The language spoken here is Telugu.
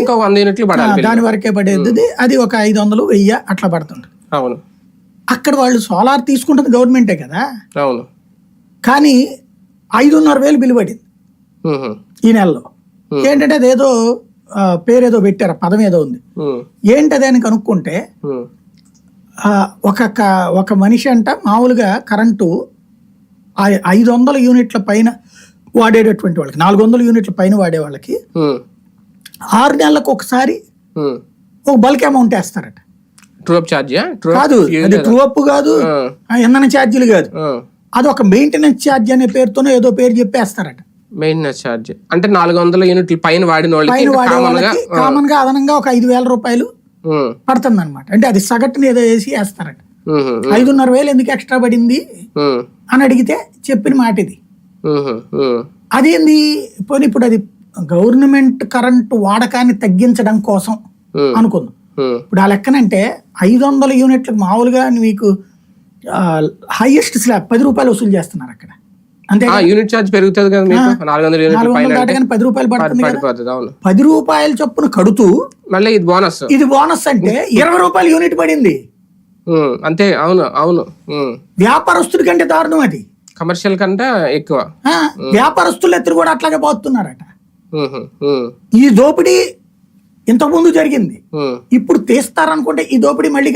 ఇంకా వంద యూనిట్లు పడాలి. దాని వరకే పడేది అది ఒక ఐదు వందలు వెయ్యి అట్లా పడుతుంది. అవును. అక్కడ వాళ్ళు సోలార్ తీసుకుంటుంది గవర్నమెంటే కదా? అవును. కానీ ఐదున్నర వేలు బిల్లు పడింది ఈ నెలలో. ఏంటంటే అదేదో పేరేదో పెట్టారు పదం ఏదో ఉంది. ఏంటది అని కనుక్కుంటే ఒక ఒక మనిషి అంట మామూలుగా కరెంటు ఐదు వందల యూనిట్ల పైన వాడేటటువంటి వాళ్ళకి నాలుగు వందల యూనిట్ల పైన వాడే వాళ్ళకి ఆరు నెలలకు ఒకసారి. ఒక బల్క్ అమౌంట్ వేస్తారట. ట్రూప్ ఛార్జా కాదు అది ట్రూ అప్ కాదు ఇంధన ఛార్జీలు కాదు. అది ఒక మెయింటెనెన్స్ ఛార్జ్ అనే పేరుతోనే ఏదో పేరు చెప్పేస్తారట. మెయింటెనెన్స్ ఛార్జ్ అంటే నాలుగు వందల యూనిట్లు పైన వాడిన వాళ్ళకి కామన్గా అదనంగా ఒక ఐదు వేల రూపాయలు పడుతుంది అనమాట అంటే అది సగటున ఏదో వేసి వేస్తారట. ఐదున్నర వేలు ఎందుకు ఎక్స్ట్రా పడింది అని అడిగితే చెప్పిన మాట ఇది అదేంది? పోనీ ఇప్పుడు అది గవర్నమెంట్ కరెంటు వాడకాన్ని తగ్గించడం కోసం అనుకుందాం. ఇప్పుడు ఆ లెక్కనంటే ఐదు వందల యూనిట్లకు మామూలుగా మీకు హైయెస్ట్ స్లాబ్ పది రూపాయలు వసూలు చేస్తున్నారు అక్కడ. అంతే యూనిట్ ఛార్జ్ పెరుగుతుంది కదా మీకు? నాలుగు వందల యూనిట్ల దాటగానే పది రూపాయలు పడుతుంది పది రూపాయల చొప్పున కడుతూ మళ్ళీ ఇది బోనస్ ఇది బోనస్ అంటే ఇరవై రూపాయలు యూనిట్ పడింది. అంతే అవును అవును. వ్యాపారస్తుడి కంటే దారుణం అది. కమర్షియల్ కంటే ఎక్కువ. వ్యాపారస్తులు ఎత్తురు కూడా అట్లాగే పోతున్నారట. ఈ దోపిడీ ఇంతకుముందు జరిగింది. ఇప్పుడు తీస్తారనుకుంటే ఈ దోపిడీ మళ్ళీ